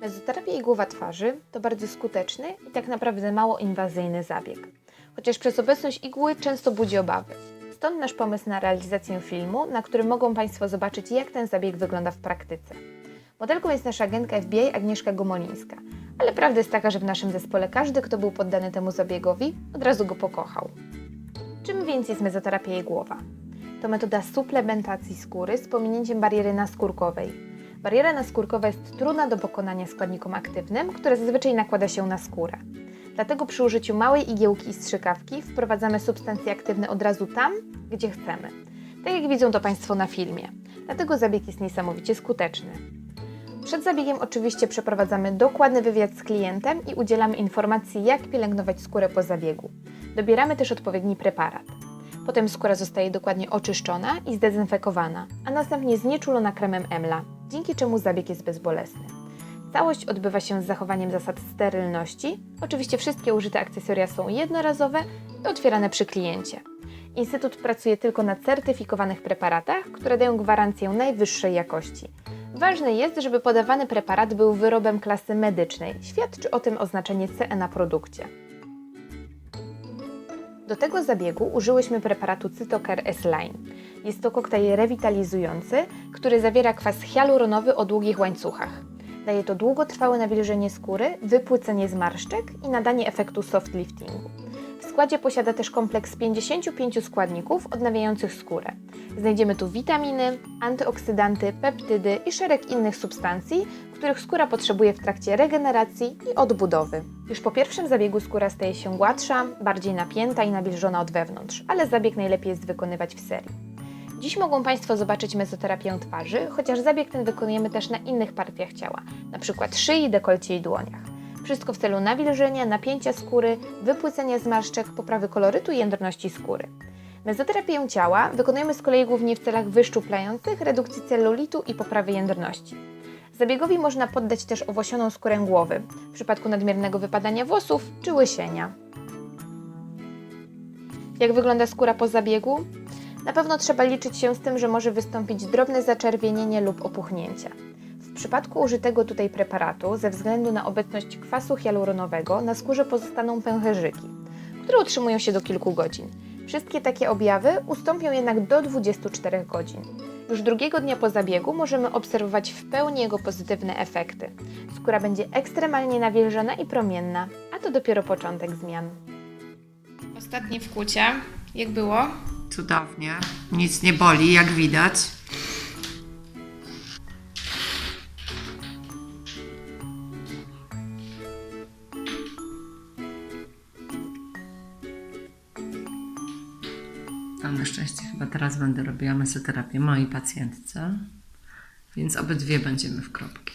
Mezoterapia igłowa twarzy to bardzo skuteczny i tak naprawdę mało inwazyjny zabieg. Chociaż przez obecność igły często budzi obawy. Stąd nasz pomysł na realizację filmu, na którym mogą Państwo zobaczyć, jak ten zabieg wygląda w praktyce. Modelką jest nasza agentka FBI Agnieszka Gomolińska, ale prawda jest taka, że w naszym zespole każdy, kto był poddany temu zabiegowi, od razu go pokochał. Czym więc jest mezoterapia igłowa? To metoda suplementacji skóry z pominięciem bariery naskórkowej. Bariera naskórkowa jest trudna do pokonania składnikom aktywnym, które zazwyczaj nakłada się na skórę. Dlatego przy użyciu małej igiełki i strzykawki wprowadzamy substancje aktywne od razu tam, gdzie chcemy. Tak jak widzą to Państwo na filmie. Dlatego zabieg jest niesamowicie skuteczny. Przed zabiegiem oczywiście przeprowadzamy dokładny wywiad z klientem i udzielamy informacji, jak pielęgnować skórę po zabiegu. Dobieramy też odpowiedni preparat. Potem skóra zostaje dokładnie oczyszczona i zdezynfekowana, a następnie znieczulona kremem EMLA, dzięki czemu zabieg jest bezbolesny. Całość odbywa się z zachowaniem zasad sterylności. Oczywiście wszystkie użyte akcesoria są jednorazowe i otwierane przy kliencie. Instytut pracuje tylko na certyfikowanych preparatach, które dają gwarancję najwyższej jakości. Ważne jest, żeby podawany preparat był wyrobem klasy medycznej. Świadczy o tym oznaczenie CE na produkcie. Do tego zabiegu użyłyśmy preparatu Cytocare S-Line. Jest to koktajl rewitalizujący, który zawiera kwas hialuronowy o długich łańcuchach. Daje to długotrwałe nawilżenie skóry, wypłycenie zmarszczek i nadanie efektu soft liftingu. W składzie posiada też kompleks 55 składników odnawiających skórę. Znajdziemy tu witaminy, antyoksydanty, peptydy i szereg innych substancji, których skóra potrzebuje w trakcie regeneracji i odbudowy. Już po pierwszym zabiegu skóra staje się gładsza, bardziej napięta i nawilżona od wewnątrz, ale zabieg najlepiej jest wykonywać w serii. Dziś mogą Państwo zobaczyć mezoterapię twarzy, chociaż zabieg ten wykonujemy też na innych partiach ciała, np. szyi, dekolcie i dłoniach. Wszystko w celu nawilżenia, napięcia skóry, wypłycenia zmarszczek, poprawy kolorytu i jędrności skóry. Mezoterapię ciała wykonujemy z kolei głównie w celach wyszczuplających, redukcji celulitu i poprawy jędrności. Zabiegowi można poddać też owłosioną skórę głowy w przypadku nadmiernego wypadania włosów czy łysienia. Jak wygląda skóra po zabiegu? Na pewno trzeba liczyć się z tym, że może wystąpić drobne zaczerwienienie lub opuchnięcia. W przypadku użytego tutaj preparatu, ze względu na obecność kwasu hialuronowego, na skórze pozostaną pęcherzyki, które utrzymują się do kilku godzin. Wszystkie takie objawy ustąpią jednak do 24 godzin. Już drugiego dnia po zabiegu możemy obserwować w pełni jego pozytywne efekty. Skóra będzie ekstremalnie nawilżona i promienna, a to dopiero początek zmian. Ostatnie wkłucie. Jak było? Cudownie. Nic nie boli, jak widać. A na szczęście chyba teraz będę robiła mesoterapię mojej pacjentce, więc obydwie będziemy w kropki.